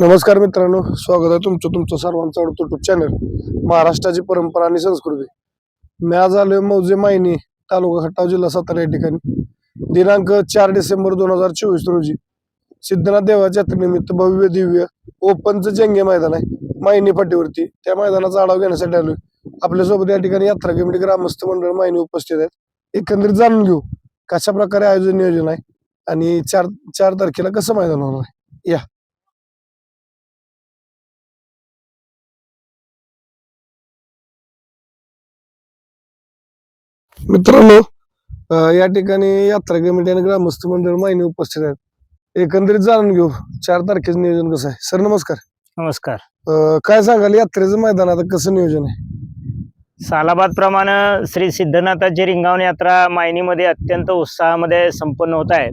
नमस्कार मित्रांनो स्वागत आहे तुमचं तुमचं सर्वांचं आवडतं युट्यूब चॅनल महाराष्ट्राची परंपरा आणि संस्कृती. मी आज आलोय मौजे मायनी तालुका खटाव जिल्हा सातारा या ठिकाणी. दिनांक चार डिसेंबर दोन हजार चोवीस रोजी सिद्धनाथ देवाच्या यात्रेनिमित्त भव्य दिव्य ओपनचं जंगे मैदान आहे मायनी फाटीवरती. त्या मैदानाचा आढावा घेण्यासाठी आलोय. आपल्यासोबत या ठिकाणी यात्रा कमिटी ग्रामस्थ मंडळ मायनी उपस्थित आहेत. एकंदरीत जाणून घेऊ कशा प्रकारे आयोजन नियोजन आहे आणि चार चार तारखेला कसं मैदान होणार आहे? या. मित्रांनो या ठिकाणी यात्रा कमिटी आणि ग्रामस्थ मंडळ माहिती उपस्थित आहेत. एकंदरीत जाणून घेऊ चार तारखेचं नियोजन कसं आहे? सर नमस्कार. नमस्कार. अं, काय सांगाल यात्रेचं मैदान आता कसं नियोजन आहे? सालाबाद प्रमाणे श्री सिद्धनाथाची रिंगावण यात्रा मायनीमध्ये अत्यंत उत्साहामध्ये संपन्न होत आहे.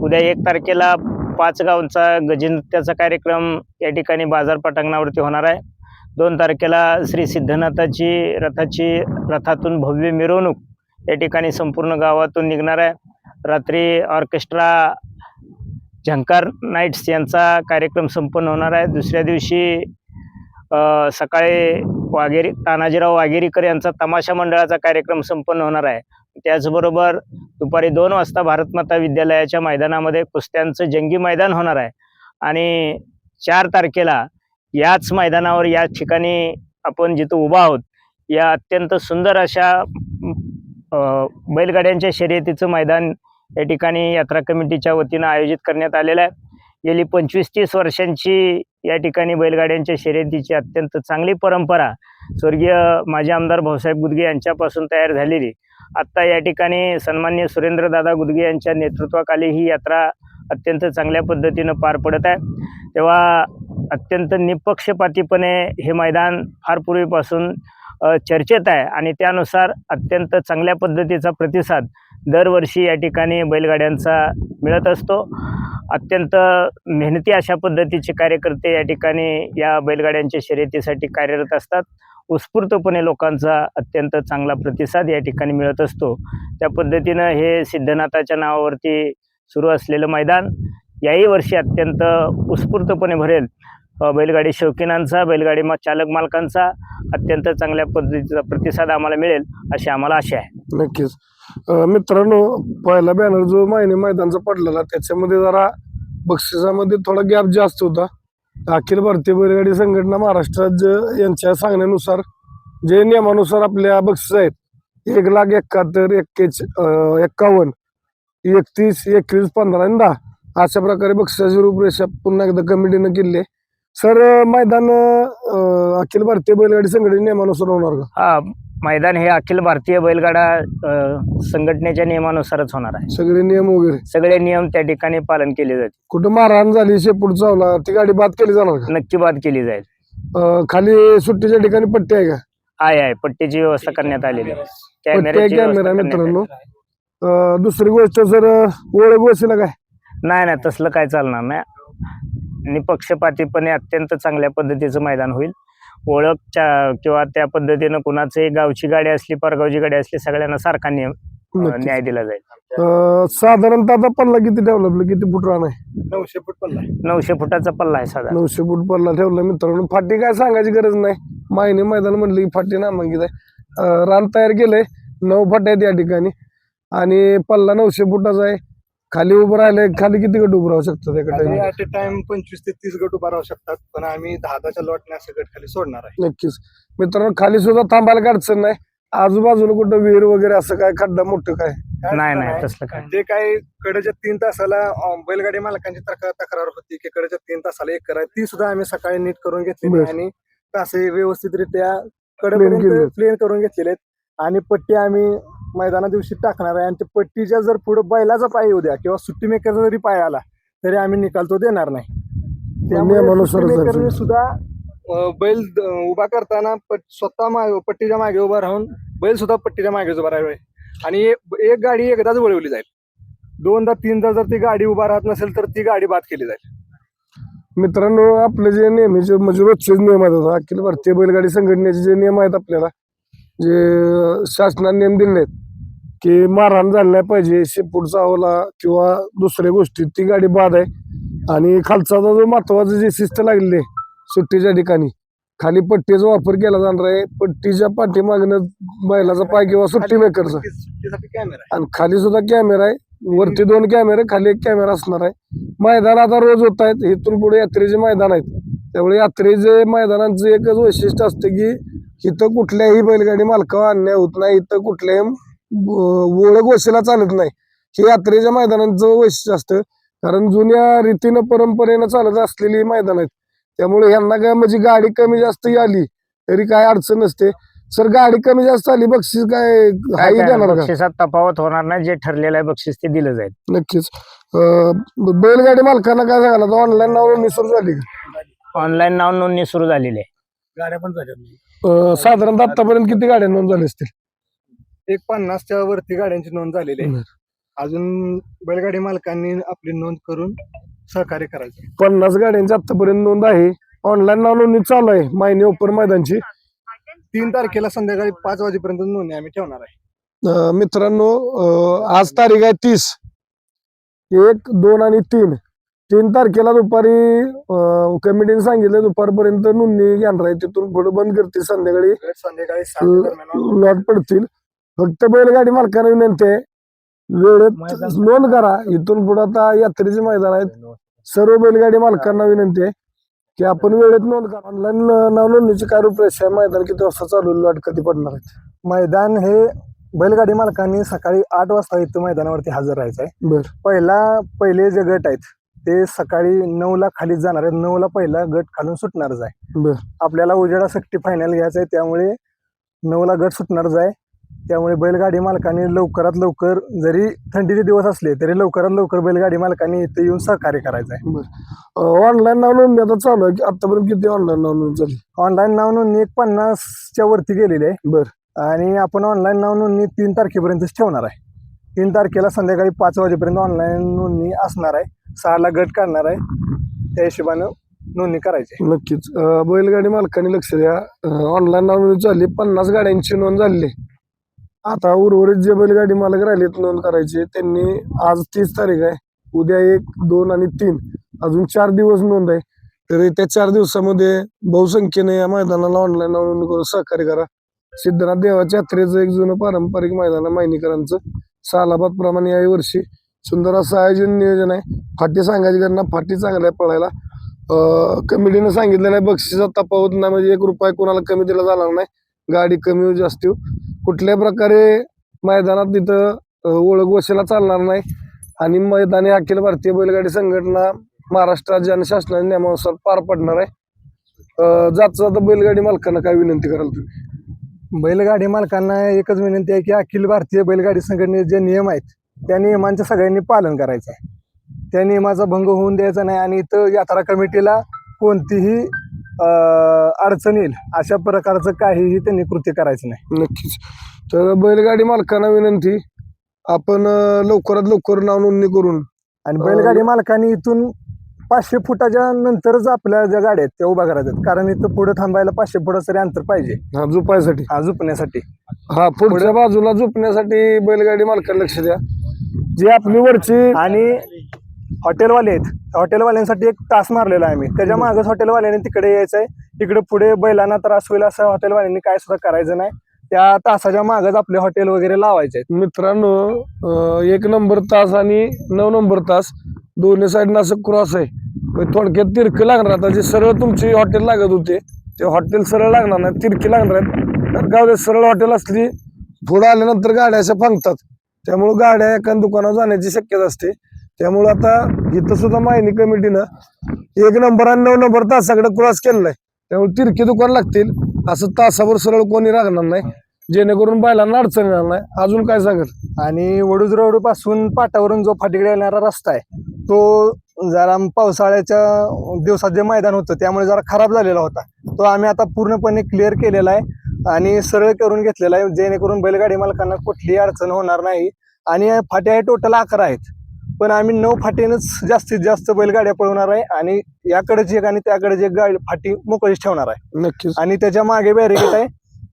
उद्या एक तारखेला पाच गावचा गजनृत्याचा कार्यक्रम या ठिकाणी बाजार पटांगणावरती होणार आहे. दोन तारखेला श्री सिद्धनाथाची रथाची रथातून भव्य मिरवणूक या ठिकाणी संपूर्ण गावातून निघणार आहे. रात्री ऑर्केस्ट्रा झंकार नाईट्स यांचा कार्यक्रम संपन्न होणार आहे. दुसऱ्या दिवशी सकाळी वाघेरी तानाजीराव वाघेरीकर यांचा तमाशा मंडळाचा कार्यक्रम संपन्न होणार आहे. त्याचबरोबर दुपारी दोन वाजता भारतमाता विद्यालयाच्या मैदानामध्ये कुस्त्यांचं जंगी मैदान होणार आहे. आणि चार तारखेला याच मैदानावर या ठिकाणी आपण जिथं उभा आहोत या अत्यंत सुंदर अशा बैलगाड्यांच्या शर्यतीचं मैदान या ठिकाणी यात्रा कमिटीच्या वतीनं आयोजित करण्यात आलेलं आहे. गेली पंचवीस तीस वर्षांची या ठिकाणी बैलगाड्यांच्या शर्यतीची अत्यंत चांगली परंपरा स्वर्गीय माजी आमदार भाऊसाहेब गुदगे यांच्यापासून तयार झालेली. आत्ता या ठिकाणी सन्मान्य सुरेंद्रदादा गुदगे यांच्या नेतृत्वाखाली ही यात्रा अत्यंत चांगल्या पद्धतीनं पार पडत आहे. तेव्हा अत्यंत निपक्षपातीपणे हे मैदान फार पूर्वीपासून चर्चेत आहे आणि त्यानुसार अत्यंत चांगल्या पद्धतीचा प्रतिसाद दरवर्षी या ठिकाणी बैलगाड्यांचा मिळत असतो. अत्यंत मेहनती अशा पद्धतीचे कार्यकर्ते या ठिकाणी या बैलगाड्यांच्या शर्यतीसाठी कार्यरत असतात. उत्स्फूर्तपणे लोकांचा अत्यंत चांगला प्रतिसाद या ठिकाणी मिळत असतो. त्या पद्धतीनं हे सिद्धनाथाच्या नावावरती सुरू असलेलं मैदान याही वर्षी अत्यंत उत्स्फूर्तपणे भरेल. बैलगाडी शौकीनांचा बैलगाडी मा चालक मालकांचा अत्यंत चांगल्या पद्धतीचा प्रतिसाद आम्हाला मिळेल अशी आम्हाला आशा आहे. नक्कीच. मित्रांनो पहिला बॅनर जो मायनी मैदानचा पडलेला त्याच्यामध्ये जरा बक्षिसामध्ये थोडा गॅप जास्त होता. अखिल भारतीय बैलगाडी संघटना महाराष्ट्र राज्य यांच्या सांगण्यानुसार जे नियमानुसार आपल्या बक्षीस आहेत एक लाख एकाहत्तर एक्केच एक्कावन्न एकतीस एकवीस पंधरा आणि दहा अशा प्रकारे बक्षिसाची रूपरेषा पुन्हा एकदा कमिटीनं केली आहे. सर मैदान अं, अखिल भारतीय बैलगाडी संघटने नियमानुसार होणार का? हा मैदान हे अखिल भारतीय बैलगाडा अ, संघटनेच्या नियमानुसारच होणार आहे. सगळे नियम वगैरे? सगळे नियम त्या ठिकाणी पालन केले जातील. कुठं मारहाण झाली शेपूट चावला ती गाडी बाद केली जाणार का? नक्की बात केली जाईल. अं, खाली सुट्टीच्या ठिकाणी पट्टी आहे का? आहे आहे. पट्टीची व्यवस्था करण्यात आलेली आहे. पट्टी आहे कॅमेऱ्याची कॅमेरा करण्यात मित्रांनो. अं, दुसरी गोष्ट सर ओळख वशीला काय. नाही नाही तसलं काय चालणार नाही. निपक्षपातीपणे अत्यंत चांगल्या पद्धतीचं मैदान होईल. ओळखच्या किंवा त्या पद्धतीनं कुणाची गावची गाडी असली परगावची गाडी असली सगळ्यांना सारखा नियम. न्याय दिला जाईल. साधारणतः आता पल्ला किती ठेवला? आपलं किती फूट राहणार आहे? नऊशे फूट पल्ला नऊशे फुटाचा पल्ला आहे साधारण. नऊशे फूट पल्ला ठेवला मित्रांनो. फाटी काय सांगायची गरज नाही. मायने मैदान म्हणलं की फाटी नामांकित आहे. रान तयार केलंय. नऊ फाट्या आहेत या ठिकाणी. आणि पल्ला नऊशे फुटाचा आहे. खाली उभं राहिले खाली किती गट उभं राहू शकतात एका? ऍट अ टाइम पंचवीस ते तीस गट उभा राहू शकतात पण आम्ही दहा दहाच्या लॉटने असं गट खाली सोडणार आहे. नक्कीच. मित्रांनो खाली सुद्धा थांबायला काय अडचण नाही. आजूबाजूला कुठं विहीर वगैरे असं काय खड्डा मोठं काय? काय नाही नाही तसलं काय जे काही कडेच्या तीन तासाला अं, बैलगाडी मालकांची तक्रार तक्रार होती की कडेच्या तीन तासाला एक करा ती सुद्धा आम्ही सकाळी नीट करून बर. आहे आणि तासे व्यवस्थितरित्या Clean आहेत. प्लेन करून घेतलेले आहेत. आणि पट्टी आम्ही मैदाना दिवशी टाकणार आहे. आणि ते पट्टीच्या जर पुढे बैलाचा पाय येऊ द्या किंवा सुट्टी मेकरचा जरी पाय आला तरी आम्ही निकाल तो देणार नाही. त्यामुळे सुद्धा बैल उभा करताना स्वतः माग पट्टीच्या मागे उभा राहून बैल सुद्धा पट्टीच्या मागे उभा राहावे. आणि एक गाडी एकदाच वळवली जाईल. दोनदा तीनदा जर ती गाडी उभा राहत नसेल तर ती गाडी बाद केली जाईल. मित्रांनो आपले जे नेहमीचे म्हणजे रोजचेच नियम आहेत अखिल भारतीय बैलगाडी संघटनेचे जे नियम आहेत आपल्याला जे शासनाने नियम दिले आहेत की मारहाण झाली नाही पाहिजे शेपूट चावला किंवा दुसऱ्या गोष्टी ती गाडी बाद आहे. आणि खालचा जो महत्वाचं जे शिस्त लागलेली आहे सुट्टीच्या ठिकाणी खाली पट्टीचा वापर केला जाणार आहे. पट्टीच्या पाठीमागनं बैलाचा पाय किंवा सुट्टी मेकरचा आणि खाली सुद्धा कॅमेरा आहे. वरती दोन कॅमेरे खाली एक कॅमेरा असणार आहे. मैदान आता रोज होत आहेत. इथून पुढे यात्रेचे मैदान आहेत. त्यामुळे यात्रेचे मैदानांचं एकच वैशिष्ट्य असतं की इथं कुठल्याही बैलगाडी मालकावर अन्याय होत नाही. इथं कुठल्याही ओळख वशीला चालत नाही. हे यात्रेच्या मैदानांचं वैशिष्ट्य असतं. कारण जुन्या रीतीनं परंपरेनं चालत असलेली मैदान आहेत. त्यामुळे यांना काय म्हणजे गाडी कमी जास्त आली तरी काय अडचण नसते. सर गाडी कमी जास्त आली बक्षीस काय देणार का? बक्षिसात तफावत होणार नाही जे ठरलेलं आहे बक्षीस ते दिलं जाईल. नक्कीच. बैलगाडी मालकांना काय सांगायला ऑनलाईन नाव सुरू झाली का? ऑनलाईन नाव नोंदणी सुरू झालेली आहे. गाड्या पण झाल्या साधारणतः आतापर्यंत किती गाड्या नोंद झाल्या असतील? एक पन्नासच्या वरती गाड्यांची नोंद झालेली आहे. अजून बैलगाडी मालकांनी आपली नोंद करून सहकार्य करायचं. पन्नास गाड्यांची आतापर्यंत नोंद आहे. ऑनलाईन नाव नोंदणी चालू आहे. मायनी ओपर मैदानची. तीन तारखेला संध्याकाळी पाच वाजेपर्यंत नोंदणी आम्ही ठेवणार आहे. मित्रांनो आज तारीख आहे तीस. एक दोन आणि तीन. तीन तारखेला दुपारी कमिटीने सांगितलं दुपारपर्यंत नोंदणी घेणार आहे. तिथून पुढे बंद करते संध्याकाळी संध्याकाळी लॉट पडतील. फक्त बैलगाडी मालकांना विनंती आहे. वेळेत नोंद करा. इथून पुढे आता यात्रेचे मैदान आहेत. सर्व बैलगाडी मालकांना विनंती आहे की आपण वेळेत नोंद करा. ऑनलाईन नाव नोंदणीची काय रूपरेषा आहे? मैदान किती वाजता चालू लॉट कधी पडणार आहेत? मैदान हे बैलगाडी मालकांनी सकाळी आठ वाजता इथं मैदानावरती हजर राहायचं आहे. बर. पहिला पहिले जे गट आहेत ते सकाळी नऊला खाली जाणार आहेत. नऊला पहिला गट खालून सुटणारच आहे. बर. आपल्याला उजेडा सक्ती फायनल घ्यायचं आहे. त्यामुळे नऊला गट सुटणारच आहे. त्यामुळे बैलगाडी मालकांनी लवकरात लवकर जरी थंडीचे दिवस असले तरी लवकरात लवकर बैलगाडी मालकांनी इथे येऊन सहकार्य करायचं आहे ऑनलाईन नाव नोंदणी आता चालू आहे की आतापर्यंत किती ऑनलाईन नाव नोंदणी झाली? ऑनलाईन नाव नोंदणी एक पन्नासच्या वरती गेलेली आहे. बर. आणि आपण ऑनलाईन नाव नोंदणी तीन तारखेपर्यंतच ठेवणार आहे. तीन तारखेला संध्याकाळी पाच वाजेपर्यंत ऑनलाईन नोंदणी असणार आहे. सहाला गट काढणार आहे. त्या हिशोबानं नोंदणी करायची आहे. नक्कीच. अं, बैलगाडी मालकांनी लक्ष द्या. ऑनलाईन नाव नोंदणी झाली पन्नास गाड्यांची नोंद झाली आहे. आता उर्वरित जे बैलगाडी मालक राहिलेत नोंद करायचे त्यांनी आज तीस तारीख आहे. उद्या एक दोन आणि तीन. अजून चार दिवस नोंद आहे. तर त्या चार दिवसामध्ये बहुसंख्येने या मैदानाला ऑनलाईन नोंदणी करून सहकार्य करा. सिद्धनाथ देवाच्या यात्रेचं एक जुनं पारंपरिक मैदान आहे मायनीकरांचं. सालाबाद प्रमाणे याही वर्षी सुंदर असं आयोजन नियोजन आहे. फाटी सांगायची त्यांना फाटी चांगल्या आहे पळायला. कमिटीनं सांगितलेलं आहे बक्षिसात तफावत नाही म्हणजे एक रुपया कोणाला कमी दिला जाणार नाही. गाडी कमी जास्त कुठल्या प्रकारे मैदानात तिथं ओळख वशीला चालणार नाही. आणि मैदानी अखिल भारतीय बैलगाडी संघटना महाराष्ट्र राज्य आणि शासनाच्या नियमानुसार पार पडणार आहे. अं, जात जाता बैलगाडी मालकांना काय विनंती कराल तुम्ही? बैलगाडी मालकांना एकच विनंती आहे की अखिल भारतीय बैलगाडी संघटनेचे जे नियम आहेत त्या नियमांचं सगळ्यांनी पालन करायचं आहे. त्या नियमाचा भंग होऊन द्यायचा नाही आणि इथं यात्रा कमिटीला कोणतीही अडचण येईल. अशा प्रकारचं काहीही त्यांनी कृत्य करायचं नाही. नक्कीच. तर बैलगाडी मालकांना विनंती आपण अं, लवकरात लवकर नाव नोंदणी करून आणि बैलगाडी मालकांनी इथून पाचशे फुटाच्या नंतरच आपल्या ज्या गाड्या आहेत त्या उभ्या करायच्यात कारण इथं पुढे थांबायला पाचशे फुटाचं तरी अंतर पाहिजे. हा झोपायसाठी. हा झोपण्यासाठी. हा पुढच्या बाजूला झोपण्यासाठी बैलगाडी मालकांना लक्ष द्या. जी आपली वरची आणि हॉटेलवाले आहेत. हॉटेलवाल्यांसाठी एक तास मारलेला आहे आम्ही त्याच्या मागच हॉटेलवाल्यांनी तिकडे यायचंय. इकडे पुढे बैलांना त्रास होईल असं हॉटेलवाल्यांनी काय सुद्धा करायचं नाही. त्या तासाच्या मागच आपले हॉटेल वगैरे लावायचे आहेत. मित्रांनो एक नंबर तास आणि नऊ नंबर तास दोन्ही साईडनं असं क्रॉस आहे. थोडक्यात तिरकं लागणार. आता जे सरळ तुमची हॉटेल लागत होते ते हॉटेल सरळ लागणार नाही तिरकी लागणार आहेत. तर गाव सरळ हॉटेल असली पुढं आल्यानंतर गाड्या अशा फांगतात त्यामुळं गाड्या एका दुकानावर जाण्याची शक्यता असते. त्यामुळं आता इथं सुद्धा मायनी कमिटीनं एक नंबर आणि नऊ नंबर तासाकडे क्रॉस केलेला आहे. त्यामुळे तिरकी दुकान लागतील. असं तासाभर सरळ कोणी राहणार नाही. जेणेकरून बैलांना अडचण येणार नाही. अजून काय सांगत आणि वडूज रोडपासून पाटावरून जो फाटीकडे येणारा रस्ता आहे तो जरा पावसाळ्याच्या दिवसात जे मैदान होतं त्यामुळे जरा खराब झालेला होता. तो आम्ही आता पूर्णपणे क्लिअर केलेला आहे आणि सरळ करून घेतलेला आहे. जेणेकरून बैलगाडी मालकांना कुठलीही अडचण होणार नाही. आणि फाट्या हे टोटल अकरा आहेत. पण आम्ही नऊ फाटीनच जास्तीत जास्त बैलगाड्या पळवणार आहे आणि याकडेची एक आणि त्याकडे एक गाडी फाटी मोकळीच ठेवणार आहे. नक्कीच. आणि त्याच्यामागे बॅरिकेड आहे.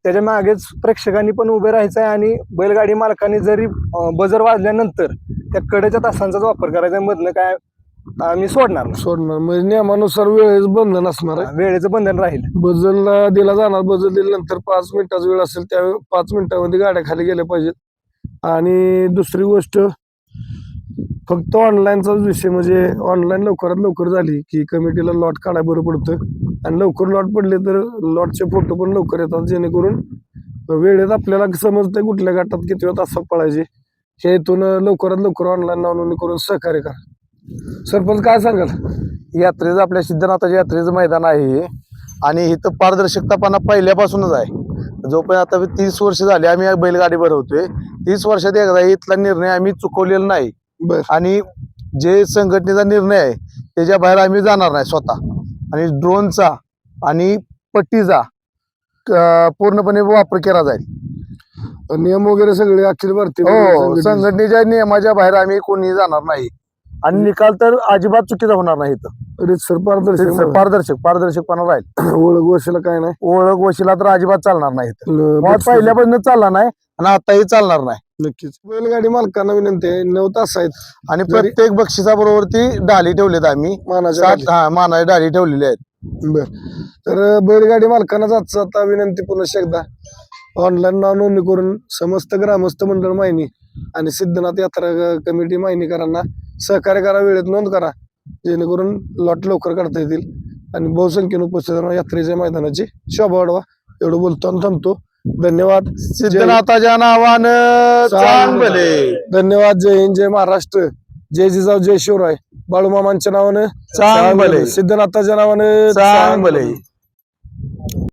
त्याच्या मागेच प्रेक्षकांनी पण उभे राहायचं आहे आणि बैलगाडी मालकांनी जरी बजर वाजल्यानंतर त्या कडेच्या तासांचाच वापर करायचा मधनं काय आम्ही सोडणार नाही. सोडणार. म्हणजे नियमानुसार वेळेच बंधन असणार आहे. वेळेचं बंधन राहील. बजलला दिला जाणार बजल दिल्यानंतर पाच मिनिटाचा वेळ असेल त्या पाच मिनिटामध्ये गाड्या खाली गेल्या पाहिजेत. आणि दुसरी गोष्ट फक्त ऑनलाईनचाच विषय म्हणजे ऑनलाईन लवकरात लवकर झाली की कमिटीला लॉट काढायला बरं पडतं आणि लवकर लॉट पडले तर लॉटचे फोटो पण लवकर येतात जेणेकरून वेळेत आपल्याला समजतं कुठल्या गटात किती वेळ तासात पळायचे. हे इथून लवकरात लवकर ऑनलाईन नोंदणी करून सहकार्य करा. सरपंच काय सांगाल? यात्रेचं आपल्या सिद्धनाथाच्या यात्रेचं मैदान आहे हे. आणि इथं पारदर्शकतापणा पहिल्यापासूनच आहे. जोपर्यंत आता तीस वर्ष झाली आम्ही बैलगाडी भरवतोय तीस वर्षात एकदा इथला निर्णय आम्ही चुकवलेला नाही. आणि जे संघटनेचा निर्णय आहे त्याच्या बाहेर आम्ी जाणार नाही स्वतः. आणि ड्रोनचा आणि पट्टीचा पूर्णपणे वापर केला जाईल. नियम वगैरे सगळे अखिल भारतीय हो संघटनेचे. संघटनेच्या नियमाच्या बाहेर आम्ही कोणी जाणार नाही. आणि निकाल तर अजिबात चुकीचा होणार नाही इथं. रीतसर पारदर्शक पारदर्शक पारदर्शकपणा राहील. ओळख वशीला काय नाही? ओळख वशिला तर अजिबात चालणार नाही पहिल्यापासून चालला नाही आणि आताही चालणार नाही. नक्कीच. बैलगाडी मालकांना विनंती आहे नऊ तास आहेत. आणि जरी- प्रत्येक बक्षिसा बरोबर ती डाली ठेवलेत आम्ही. मानाच्या सात हा मानाची डाली ठेवलेली आहेत. बर. तर बैलगाडी मालकांनाच आजचा आता विनंती पुन्हा एकदा. ऑनलाईन नाव नोंदणी करून समस्त ग्रामस्थ मंडळ माहिनी आणि सिद्धनाथ यात्रा ग- कमिटी माहिनीकरांना सहकार्य करा वेळेत नोंद करा. जेणेकरून लॉट लवकर काढता येतील. आणि बहुसंख्येने उपस्थित राहून यात्रेच्या मैदानाची शोभा वाढवा. एवढं बोलतो आणि थांबतो. धन्यवाद. सिद्धनाथाच्या नावानं चांगले धन्यवाद. जय हिंद जय महाराष्ट्र. जय जिजाऊ जय शिवराय. बाळूमामांच्या नावानं चांगले सिद्धनाथाच्या नावानं चांगले